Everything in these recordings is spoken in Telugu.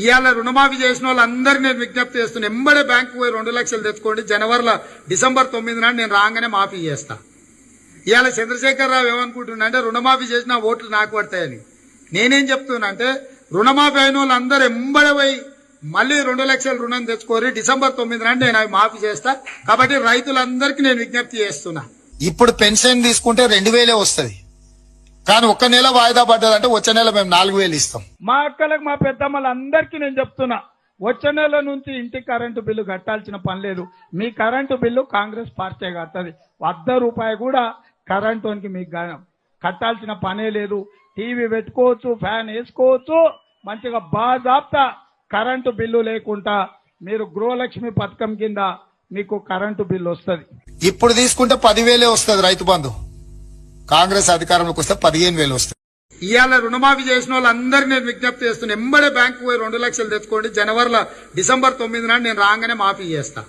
ఇవాళ రుణమాఫీ చేసిన వాళ్ళందరికీ నేను విజ్ఞప్తి చేస్తున్నా. ఎంబడే బ్యాంకు పోయి రెండు లక్షలు తెచ్చుకోండి. జనవరిలో డిసెంబర్ తొమ్మిది నాడు నేను రాగానే మాఫీ చేస్తా. ఇవాళ చంద్రశేఖరరావు ఏమనుకుంటున్నా అంటే రుణమాఫీ చేసిన ఓట్లు నాకు పడతాయని. నేనేం చెప్తున్నా అంటే రుణమాఫీ అయిన వాళ్ళందరూ ఎంబడే పోయి మళ్ళీ రెండు లక్షల రుణం తెచ్చుకోరి డిసెంబర్ తొమ్మిది నాడు నేను అవి మాఫీ చేస్తా. కాబట్టి రైతులందరికీ నేను విజ్ఞప్తి చేస్తున్నా. ఇప్పుడు పెన్షన్ తీసుకుంటే రెండు వేలే వస్తుంది. కానీ ఒక్క నెల వాయిదా పడ్డదంటే వచ్చే నెల మేము నాలుగు వేలు ఇస్తాం. మా అక్కలకు మా పెద్దమ్మలందరికీ నేను చెప్తున్నా వచ్చే నెల నుంచి ఇంటి కరెంటు బిల్లు కట్టాల్సిన పని లేదు. మీ కరెంటు బిల్లు కాంగ్రెస్ పార్టీ కట్టది వద్ద రూపాయి కూడా కరెంటుకి మీకు కట్టాల్సిన పనే లేదు. టీవీ పెట్టుకోవచ్చు ఫ్యాన్ వేసుకోవచ్చు మంచిగా బాజాప్తా కరెంటు బిల్లు లేకుండా మీరు గృహలక్ష్మి పథకం కింద మీకు కరెంటు బిల్లు వస్తుంది. ఇప్పుడు తీసుకుంటే పదివేలే వస్తుంది రైతు బంధు. కాంగ్రెస్ అధికారంలోకి వస్తే పదిహేను వేలు వస్తుంది ఇవాళ రుణమాఫీ చేసిన వాళ్ళందరికీ నేను విజ్ఞప్తి చేస్తున్నా. ఎంబడే బ్యాంకు పోయి రెండు లక్షలు తెచ్చుకోండి. జనవరిలో డిసెంబర్ తొమ్మిది నాడు నేను రాగానే మాఫీ చేస్తా.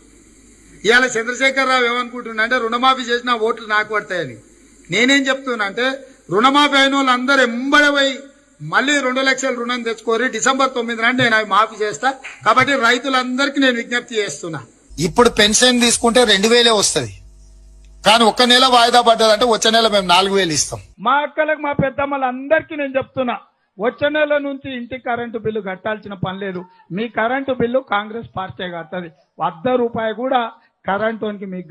ఇవాళ చంద్రశేఖరరావు ఏమనుకుంటున్నా అంటే రుణమాఫీ చేసిన ఓట్లు నాకు పడతాయని. నేనేం చెప్తున్నా అంటే రుణమాఫీ అయిన వాళ్ళందరూ ఎంబడే పోయి మళ్ళీ రెండు లక్షల రుణం తెచ్చుకోరి డిసెంబర్ తొమ్మిది నాడు నేను అవి మాఫీ చేస్తా. కాబట్టి రైతులందరికీ నేను విజ్ఞప్తి చేస్తున్నా. ఇప్పుడు పెన్షన్ తీసుకుంటే రెండు వేలే వస్తుంది. కానీ ఒక్క నెల వాయిదా పడ్డదంటే వచ్చే నెల మేము నాలుగు వేలు ఇస్తాం. మా అక్కలకు మా పెద్దమ్మలందరికీ నేను చెప్తున్నా వచ్చే నెల నుంచి ఇంటి కరెంటు బిల్లు కట్టాల్సిన పని లేదు. మీ కరెంటు బిల్లు కాంగ్రెస్ పార్టీ కట్టది వద్ద రూపాయి కూడా కరెంటుకి మీకు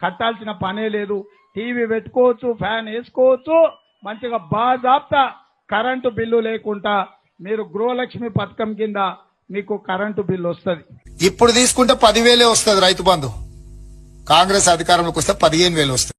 కట్టాల్సిన పనే లేదు. టీవీ పెట్టుకోవచ్చు ఫ్యాన్ వేసుకోవచ్చు మంచిగా బాజాప్తా కరెంటు బిల్లు లేకుండా మీరు గృహలక్ష్మి పథకం కింద మీకు కరెంటు బిల్లు వస్తుంది. ఇప్పుడు తీసుకుంటే పదివేలే వస్తుంది రైతు బంధు. కాంగ్రెస్ అధికారంలోకి వస్తే పదిహేను వేలు వస్తాయి.